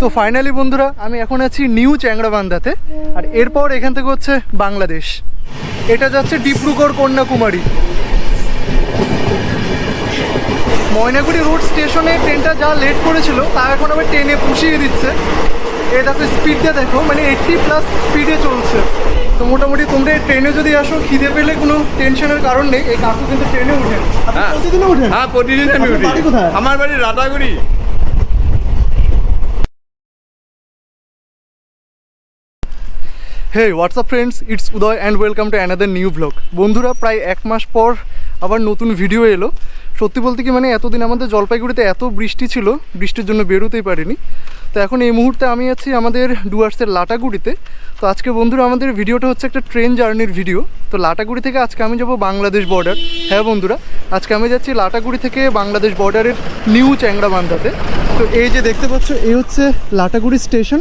তো ফাইনালি বন্ধুরা আমি এখন আছি নিউ চ্যাংড়াবান্ধাতে আর এরপর এখান থেকে হচ্ছে বাংলাদেশ। এটা যাচ্ছে ডিব্রুগড় কন্যাকুমারী। ময়নাগুড়ি রোড স্টেশনে ট্রেনটা যা লেট করেছিল তা এখন আবার ট্রেনে পুষিয়ে দিচ্ছে। এই দেখো স্পিডটা দেখো মানে এইটটি প্লাস স্পিডে চলছে। তো মোটামুটি তোমরা এই ট্রেনে যদি আসো খিদে পেলে কোনো টেনশনের কারণ নেই এই কাকু কিন্তু ট্রেনে উঠেন হ্যাঁ। প্রতিদিনও উঠেন হ্যাঁ প্রতিদিন আমি উঠি। আমার বাড়ি Rataguri hey WhatsApp friends it's Uday and welcome to another new blog বন্ধুরা, প্রায় এক মাস পর আবার নতুন ভিডিও এলো। সত্যি বলতে কি মানে এতদিন আমাদের জলপাইগুড়িতে এত বৃষ্টি ছিল, বৃষ্টির জন্য বেরোতেই পারিনি। তো এখন এই মুহূর্তে আমি আছি আমাদের ডুয়ার্সের লাটাগুড়িতে। তো আজকে বন্ধুরা, আমাদের ভিডিওটা হচ্ছে একটা ট্রেন জার্নির ভিডিও তো লাটাগুড়ি থেকে আজকে আমি যাব বাংলাদেশ বর্ডার হ্যাঁ বন্ধুরা, আজকে আমি যাচ্ছি লাটাগুড়ি থেকে বাংলাদেশ বর্ডারের নিউ চ্যাংড়াবান্ধাতে। তো এই যে দেখতে পাচ্ছ, এই হচ্ছে লাটাগুড়ি স্টেশন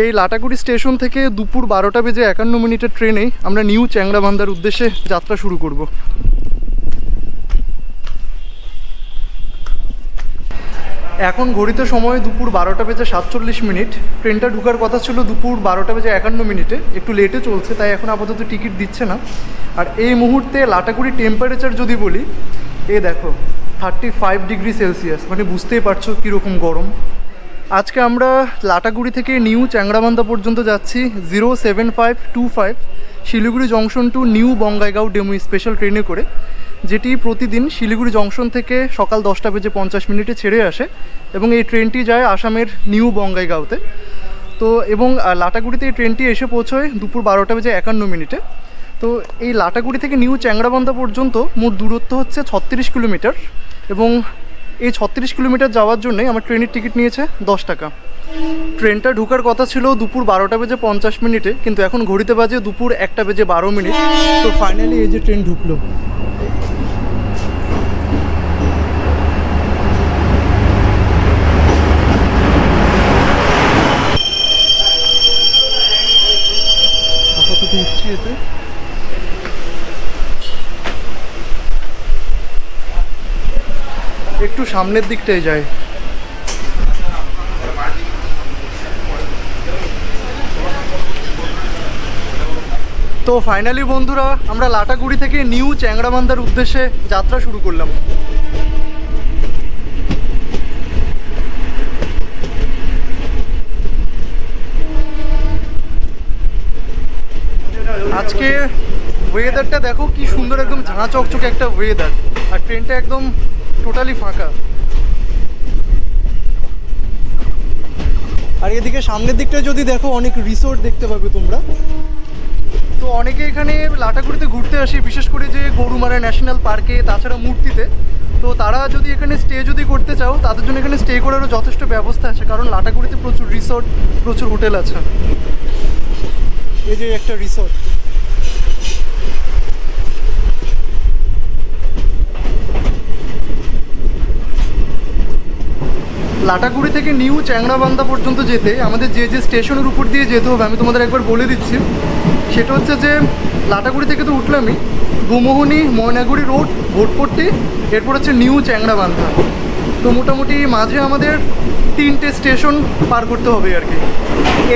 এই লাটাগুড়ি স্টেশন থেকে দুপুর বারোটা বেজে একান্ন মিনিটের ট্রেনে আমরা নিউ চ্যাংড়াবান্ধার উদ্দেশ্যে যাত্রা শুরু করব। এখন ঘড়িতে সময় দুপুর বারোটা বেজে সাতচল্লিশ মিনিট। ট্রেনটা ঢুকার কথা ছিল দুপুর বারোটা বেজে একান্ন মিনিটে। একটু লেটে চলছে, তাই এখন আপাতত টিকিট দিচ্ছে না। আর এই মুহূর্তে লাটাগুড়ি টেম্পারেচার যদি বলি, এ দেখো থার্টি ফাইভ ডিগ্রি সেলসিয়াস মানে বুঝতেই পারছ কীরকম গরম। আজকে আমরা লাটাগুড়ি থেকে নিউ চ্যাংড়াবান্ধা পর্যন্ত যাচ্ছি zero seven five two five Siliguri junction to new Bongaigaon DEMU special ট্রেনে করে, যেটি প্রতিদিন শিলিগুড়ি জংশন থেকে সকাল দশটা বেজে পঞ্চাশ মিনিটে ছেড়ে আসে এবং এই ট্রেনটি যায় আসামের নিউ বঙ্গাইগাঁওতে। তো এবং লাটাগুড়িতে এই ট্রেনটি এসে পৌঁছয় দুপুর বারোটা বেজে একান্ন মিনিটে। তো এই লাটাগুড়ি থেকে নিউ চ্যাংড়াবান্ধা পর্যন্ত মোট দূরত্ব হচ্ছে ছত্রিশ কিলোমিটার এবং এই ছত্রিশ কিলোমিটার যাওয়ার জন্যই আমার ট্রেনের টিকিট নিয়েছে দশ টাকা। ট্রেনটা ঢোকার কথা ছিল দুপুর বারোটা বেজে পঞ্চাশ মিনিটে, কিন্তু এখন ঘড়িতে বাজে দুপুর একটা বেজে বারো মিনিট। তো ফাইনালি এই যে ট্রেন ঢুকলো। আপাতত উঠছি এতে। একটু সামনের দিকটায় যায়। তো ফাইনালি বন্ধুরা, আমরা লাটাগুড়ি থেকে নিউ চ্যাংড়াবান্ধার উদ্দেশ্যে যাত্রা শুরু করলাম। আজকে ওয়েদারটা দেখো কি সুন্দর, একদম ঝাঁ চকচকে একটা ওয়েদার আর ট্রেনটা একদম টোটালি ফাঁকা। আর এদিকে সামনের দিকটা যদি দেখো অনেক রিসোর্ট দেখতে পাবে তোমরা। তো অনেকে এখানে লাটাগুড়িতে ঘুরতে আসে বিশেষ করে যে গরুমারা ন্যাশনাল পার্কে তাছাড়া মূর্তিতে। তো তারা যদি এখানে স্টে যদি করতে চাও তাদের জন্য এখানে স্টে করারও যথেষ্ট ব্যবস্থা আছে কারণ লাটাগুড়িতে প্রচুর রিসোর্ট প্রচুর হোটেল আছে। এই যে একটা রিসোর্ট লাটাগুড়ি থেকে নিউ চ্যাংড়াবান্ধা পর্যন্ত যেতে, আমাদের যে যে স্টেশনের উপর দিয়ে যেতে হবে, আমি তোমাদের একবার বলে দিচ্ছি। সেটা হচ্ছে যে, লাটাগুড়ি থেকে তো উঠলামই, গুমোহনি, ময়নাগুড়ি রোড ভোটপট্টি এরপর হচ্ছে নিউ চ্যাংড়াবান্ধা। তো মোটামুটি মাঝে আমাদের তিনটে স্টেশন পার করতে হবে আর কি।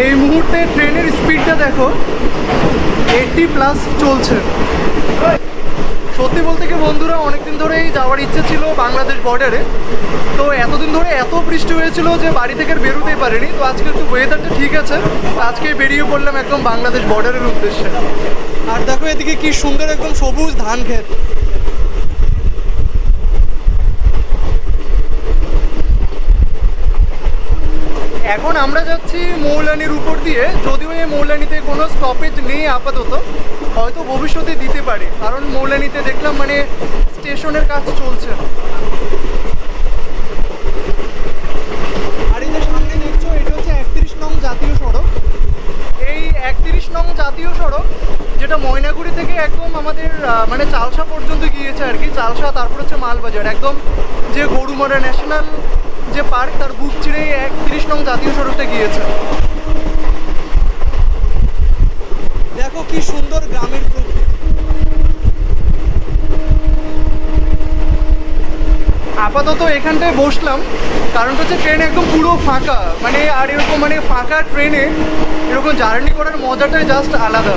এই মুহূর্তে ট্রেনের স্পিডটা দেখো এইটটি প্লাস চলছে। সত্যি বলতে কি বন্ধুরা, অনেকদিন ধরেই যাওয়ার ইচ্ছে ছিল বাংলাদেশ বর্ডারে তো এতদিন ধরে এত বৃষ্টি হয়েছিল যে বাড়ি থেকে বেরোতেই পারিনি। তো আজকে একটু ওয়েদারটা ঠিক আছে আজকে বেরিয়ে পড়লাম একদম বাংলাদেশ বর্ডারের উদ্দেশ্যে। আর দেখো এদিকে কি সুন্দর একদম সবুজ ধান ক্ষেত। এখন আমরা যাচ্ছি মৌলানির উপর দিয়ে, যদিও এই মৌলানিতে কোনো স্টপেজ নেই আপাতত। হয়তো ভবিষ্যতে দিতে পারে। কারণ মৌলানিতে দেখলাম মানে স্টেশনের কাজ চলছে আর এই যে সামনে দেখছ এটা হচ্ছে একত্রিশ নং জাতীয় সড়ক। এই একত্রিশ নং জাতীয় সড়ক যেটা ময়নাগুড়ি থেকে একদম আমাদের মানে চালসা পর্যন্ত গিয়েছে আর কি চালসা তারপর হচ্ছে মালবাজার। একদম যে গরুমারা ন্যাশনাল যে পার্ক তার বুক চিরে একত্রিশ নং জাতীয় সড়কটা গিয়েছে। দেখো কি সুন্দর গ্রামের প্রকৃতি। আপাতত এখানটায় বসলাম। কারণটা হচ্ছে ট্রেন একদম পুরো ফাঁকা। মানে আর এরকম মানে ফাঁকা ট্রেনে এরকম জার্নি করার মজাটাই জাস্ট আলাদা।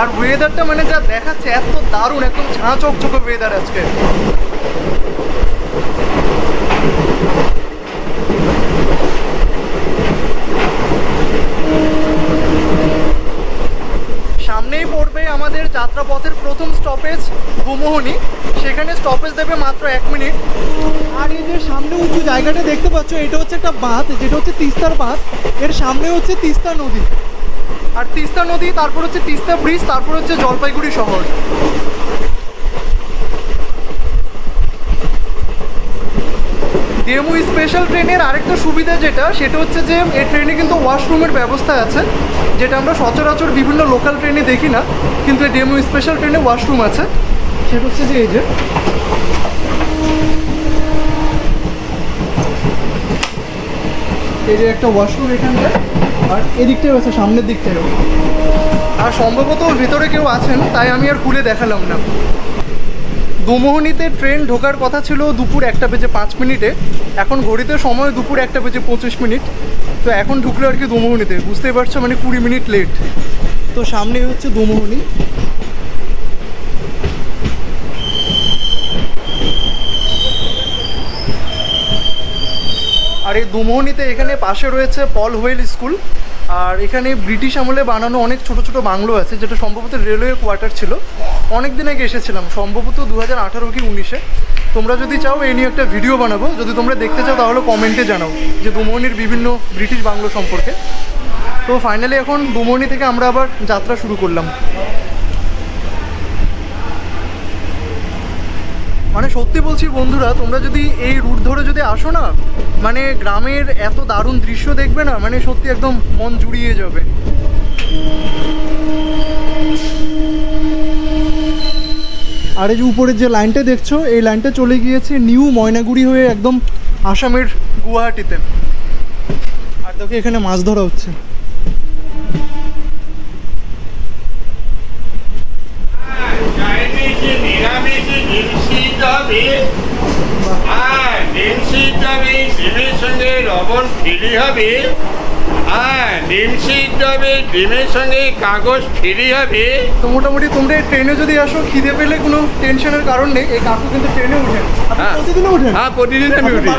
আর ওয়েদারটা মানে যা দেখাচ্ছে, এত দারুণ, একদম ঝাঁ চকচকে ওয়েদার আজকে। সামনেই পড়বে আমাদের যাত্রাপথের প্রথম স্টপেজ গুমোহনি। সেখানে স্টপেজ দেবে মাত্র এক মিনিট। আর এই যে সামনে উঁচু জায়গাটা দেখতে পাচ্ছ এটা হচ্ছে একটা বাঁধ যেটা হচ্ছে তিস্তার বাঁধ। এর সামনে হচ্ছে তিস্তা নদী। আর তিস্তা নদী তারপর হচ্ছে তিস্তা ব্রিজ তারপর হচ্ছে জলপাইগুড়ি শহর। ডেমু স্পেশাল ট্রেনের আরেকটা সুবিধা যেটা, সেটা হচ্ছে যে এই ট্রেনে কিন্তু ওয়াশরুমের ব্যবস্থা আছে, যেটা আমরা সচরাচর বিভিন্ন লোকাল ট্রেনে দেখি না, কিন্তু এই ডেমু স্পেশাল ট্রেনে ওয়াশরুম আছে। সেটা হচ্ছে যে এই যে। এই যে একটা ওয়াশরুম এখানটায়, আর এদিকটাও আছে সামনের দিকটায়ও আর সম্ভবত ভিতরে কেউ আছেন, তাই আমি আর খুলে দেখালাম না। দোমোহনীতে ট্রেন ঢোকার কথা ছিল দুপুর একটা বেজে পাঁচ মিনিটে। এখন ঘড়িতে সময় দুপুর একটা বেজে পঁচিশ মিনিট। তো এখন ঢুকলো আর কি দোমোহনীতে, বুঝতেই পারছ মানে কুড়ি মিনিট লেট তো সামনে হচ্ছে দোমোহনী। আর এই দুমোহনীতে এখানে পাশে রয়েছে পল হোয়েল স্কুল আর এখানে ব্রিটিশ আমলে বানানো অনেক ছোট ছোট বাংলো আছে, যেটা সম্ভবত রেলওয়ে কোয়ার্টার ছিল। অনেক দিন আগে এসেছিলাম, সম্ভবত দু হাজার আঠারো কি উনিশে। তোমরা যদি চাও এই নিয়ে একটা ভিডিও বানাবো। যদি তোমরা দেখতে চাও, তাহলে কমেন্টে জানাও যে দুমোহনীর বিভিন্ন ব্রিটিশ বাংলো সম্পর্কে। তো ফাইনালি এখন দুমোহনী থেকে আমরা আবার যাত্রা শুরু করলাম। মানে সত্যি বলছি বন্ধুরা, তোমরা যদি এই রুট ধরে যদি আসো না মানে গ্রামের এত দারুণ দৃশ্য দেখবে না মানে সত্যি একদম মন জুড়িয়ে যাবে। আর এই যে উপরের যে লাইনটা দেখছ, এই লাইনটা চলে গিয়েছে নিউ ময়নাগুড়ি হয়ে একদম আসামের গুয়াহাটিতে। আর দেখো এখানে মাছ ধরা হচ্ছে। হবে। আর ডিম সিদ্ধ হবে ডিমের সঙ্গে কাগজ ফ্রি হবে। তো মোটামুটি তোমরা ট্রেনে যদি আসো খিদে পেলে কোনো টেনশনের কারণ নেই। এই কাকু কিন্তু ট্রেনে উঠেন হ্যাঁ। উঠেন হ্যাঁ প্রতিদিন আমি উঠি।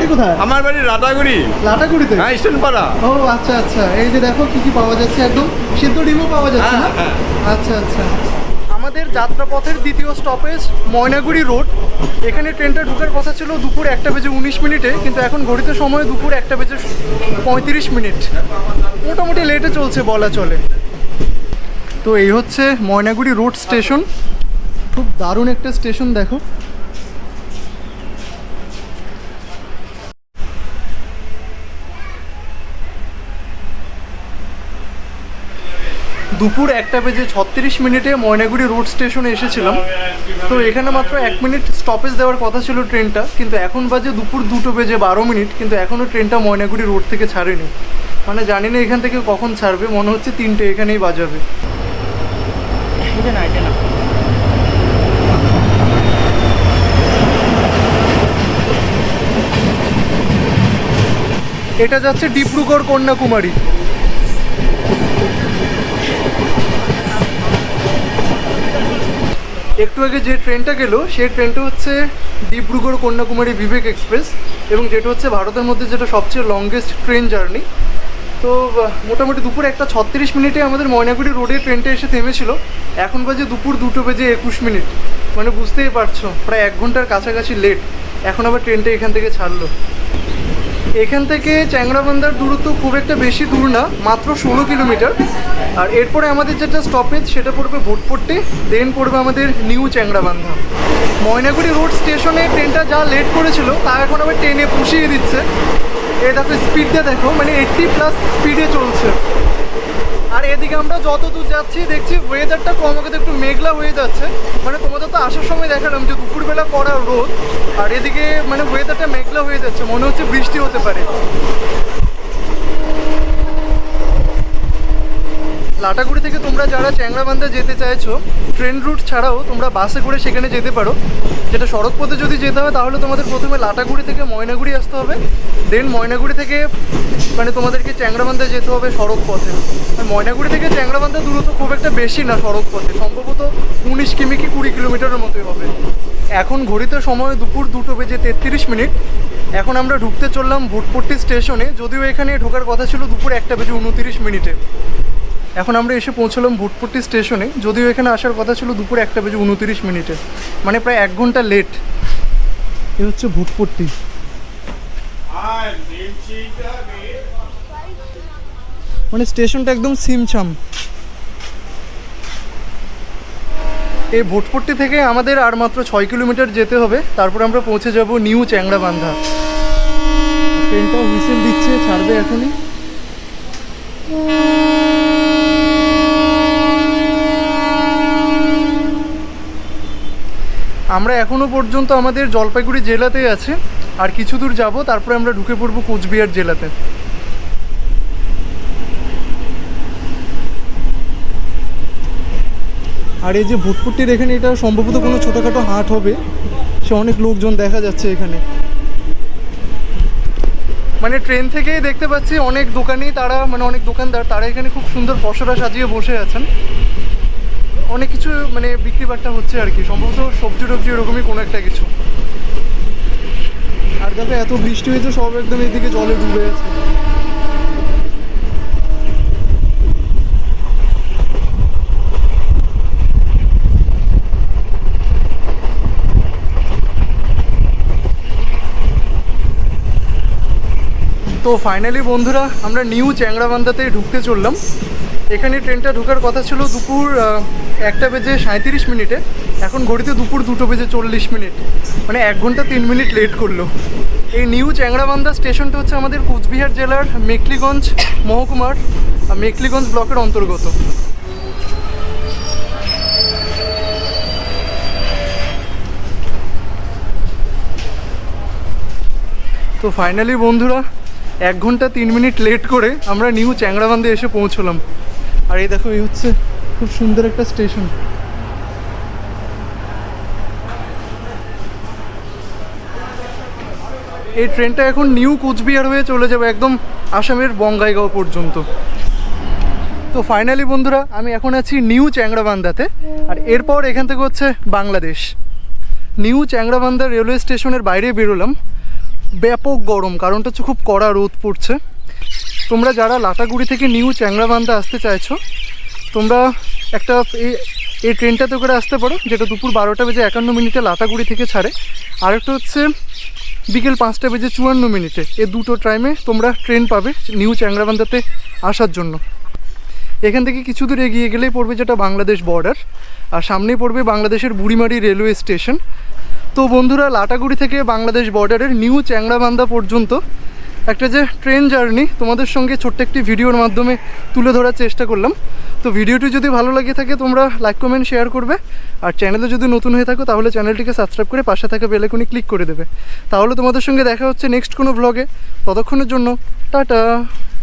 আমার বাড়ি রাতাগুড়ি লাটাগুড়িতে হ্যাঁ ও আচ্ছা আচ্ছা। এই যে দেখো কি কি পাওয়া যাচ্ছে একদম। সিদ্ধ ডিমও পাওয়া যাচ্ছে না? হ্যাঁ, আচ্ছা আচ্ছা। আমাদের যাত্রাপথের দ্বিতীয় স্টপেজ ময়নাগুড়ি রোড এখানে ট্রেনটা ঢোকার কথা ছিল দুপুর একটা বেজে উনিশ মিনিটে কিন্তু এখন ঘড়িতে সময় দুপুর একটা বেজে পঁয়ত্রিশ মিনিট। মোটামুটি লেটে চলছে বলা চলে। তো এই হচ্ছে ময়নাগুড়ি রোড স্টেশন খুব দারুণ একটা স্টেশন দেখো। দুপুর একটা বেজে ছত্রিশ মিনিটে ময়নাগুড়ি রোড স্টেশনে এসেছিলাম। তো এখানে মাত্র এক মিনিট স্টপেজ দেওয়ার কথা ছিল ট্রেনটা কিন্তু এখন বাজে দুপুর দুটো বেজে বারো মিনিট কিন্তু এখনও ট্রেনটা ময়নাগুড়ি রোড থেকে ছাড়েনি। মানে জানি না এখান থেকে কখন ছাড়বে, মনে হচ্ছে তিনটে এখানেই বাজাবে। এটা যাচ্ছে ডিব্রুগড় কন্যাকুমারী। একটু আগে যে ট্রেনটা গেল, সেই ট্রেনটা হচ্ছে ডিব্রুগড় কন্যাকুমারী বিবেক এক্সপ্রেস এবং যেটা হচ্ছে ভারতের মধ্যে যেটা সবচেয়ে লংগেস্ট ট্রেন জার্নি তো মোটামুটি দুপুর একটা ছত্রিশ মিনিটে আমাদের ময়নাগুড়ি রোডে ট্রেনটা এসে থেমেছিল। এখন বাজে দুপুর দুটো বেজে একুশ মিনিট। মানে বুঝতেই পারছ, প্রায় এক ঘণ্টার কাছাকাছি লেট এখন আবার ট্রেনটা এখান থেকে ছাড়লো। এখান থেকে চ্যাংরাবান্ধার দূরত্ব খুব একটা বেশি দূর না, মাত্র ষোলো কিলোমিটার। আর এরপরে আমাদের যেটা স্টপেজ সেটা পড়বে ভোটপট্টি দেন পড়বে আমাদের নিউ চ্যাংরাবান্ধা ময়নাগুড়ি রোড স্টেশনে ট্রেনটা যা লেট করেছিল, তা এখন আবার ট্রেনে পুষিয়ে দিচ্ছে। এটা দেখো স্পিডটা দেখো মানে এইট্টি প্লাস স্পিডে চলছে। আর এদিকে আমরা যত দূর যাচ্ছি, দেখছি ওয়েদারটা ক্রমাগত একটু মেঘলা হয়ে যাচ্ছে। মানে তোমাদের তো আসার সময় দেখালাম যে দুপুরবেলা পড়া রোদ, আর এদিকে মানে ওয়েদারটা মেঘলা হয়ে যাচ্ছে, মনে হচ্ছে বৃষ্টি হতে পারে। লাটাগুড়ি থেকে তোমরা যারা চ্যাংরাবান্ধা যেতে চাইছো, ট্রেন রুট ছাড়াও তোমরা বাসে করে সেখানে যেতে পারো। যেটা সড়ক পথে যদি যেতে হয়, তাহলে তোমাদের প্রথমে লাটাগুড়ি থেকে ময়নাগুড়ি আসতে হবে। দেন ময়নাগুড়ি থেকে মানে তোমাদেরকে চ্যাংরাবান্ধা যেতে হবে সড়ক পথে ময়নাগুড়ি থেকে চ্যাংরাবান্ধা দূরত্ব খুব একটা বেশি না সড়ক পথে সম্ভবত উনিশ কিমি কি কুড়ি কিলোমিটারের মতোই হবে। এখন ঘড়িতে সময় দুপুর দুটো বেজে তেত্রিশ মিনিট। এখন আমরা ঢুকতে চললাম ভুটপট্টি স্টেশনে। যদিও এখানে ঢোকার কথা ছিল দুপুর একটা বেজে উনতিরিশ মিনিটে। এখন আমরা এসে পৌঁছলাম ভুটপট্টি স্টেশনে। যদিও এখানে আসার কথা ছিল দুপুর একটা বেজে উনতিরিশ মিনিটে। মানে প্রায় এক ঘণ্টা লেট এ হচ্ছে ভুটপট্টি আর মানে স্টেশনটা একদম সিমছাম। এই ভোটপট্টি থেকে আমাদের আর মাত্র ছয় কিলোমিটার যেতে হবে। তারপর আমরা পৌঁছে যাব নিউ চ্যাংড়াবান্ধা। ট্রেনটা হুইসেল দিচ্ছে, ছাড়বে এখনই। আমরা এখনও পর্যন্ত আমাদের জলপাইগুড়ি জেলাতেই আছে। আর কিছু দূর যাব, তারপরে আমরা ঢুকে পড়ব কোচবিহার জেলাতে। আর এই যে ভুটপুট্টির এখানে, এটা সম্ভবত কোনো ছোটোখাটো হাট হবে। সে অনেক লোকজন দেখা যাচ্ছে এখানে। মানে ট্রেন থেকেই দেখতে পাচ্ছি, অনেক দোকানেই তারা মানে অনেক দোকানদার, তারা এখানে খুব সুন্দর পসরা সাজিয়ে বসে আছেন। অনেক কিছু মানে বিক্রি বাট্টা হচ্ছে আর কি। সম্ভবত সবজি টবজি এরকমই কোনো একটা কিছু। আর দেখো এত বৃষ্টি হয়েছে সব একদম এদিকে জলে ডুবে আছে। তো ফাইনালি বন্ধুরা আমরা নিউ চ্যাংড়াবান্ধাতে ঢুকতে চললাম। এখানে ট্রেনটা ঢোকার কথা ছিল দুপুর একটা বেজে সাঁত্রিশ মিনিটে। এখন ঘড়িতে দুপুর দুটো বেজে চল্লিশ মিনিট। মানে এক ঘণ্টা তিন মিনিট লেট করল। এই নিউ চ্যাংড়াবান্ধা স্টেশনটা হচ্ছে আমাদের কোচবিহার জেলার মেকলিগঞ্জ মহকুমার মেকলিগঞ্জ ব্লকের অন্তর্গত। তো ফাইনালি বন্ধুরা, এক ঘণ্টা তিন মিনিট লেট করে আমরা নিউ চ্যাংড়াবান্ধে এসে পৌঁছলাম। আর এই দেখো, এই হচ্ছে খুব সুন্দর একটা স্টেশন। এই ট্রেনটা এখন নিউ কুচবিহার হয়ে চলে যাবে একদম আসামের বঙ্গাইগাঁও পর্যন্ত। তো ফাইনালি বন্ধুরা, আমি এখন আছি নিউ চ্যাংড়াবান্ধাতে, আর এরপর এখান থেকে হচ্ছে বাংলাদেশ। নিউ চ্যাংড়াবান্ধা রেলওয়ে স্টেশনের বাইরে বেরোলাম। ব্যাপক গরম, কারণটা হচ্ছে খুব কড়া রোদ পড়ছে। তোমরা যারা লাটাগুড়ি থেকে নিউ চ্যাংড়াবান্ধা আসতে চাইছো, তোমরা একটা এই ট্রেনটাতে করে আসতে পারো, যেটা দুপুর বারোটা বেজে একান্ন মিনিটে লাটাগুড়ি থেকে ছাড়ে। আরেকটা হচ্ছে বিকেল পাঁচটা বেজে চুয়ান্ন মিনিটে। এ দুটো টাইমে তোমরা ট্রেন পাবে নিউ চ্যাংড়াবান্ধাতে আসার জন্য। এখান থেকে কিছু দূর এগিয়ে গেলেই পড়বে যেটা বাংলাদেশ বর্ডার আর সামনেই পড়বে বাংলাদেশের বুড়িমারি রেলওয়ে স্টেশন তো বন্ধুরা লাটাগুড়ি থেকে বাংলাদেশ বর্ডারের নিউ চ্যাংড়াবান্ধা পর্যন্ত একটা যে ট্রেন জার্নি তোমাদের সঙ্গে ছোট্ট একটি ভিডিওর মাধ্যমে তুলে ধরার চেষ্টা করলাম। তো ভিডিওটি যদি ভালো লাগে থাকে, তোমরা লাইক কমেন্ট শেয়ার করবে। আর চ্যানেলে যদি নতুন হয়ে থাকো, তাহলে চ্যানেলটিকে সাবস্ক্রাইব করে পাশে থাকা বেলেকুনি ক্লিক করে দেবে। তাহলে তোমাদের সঙ্গে দেখা হচ্ছে নেক্সট কোনো ব্লগে ততক্ষণের জন্য, টাটা!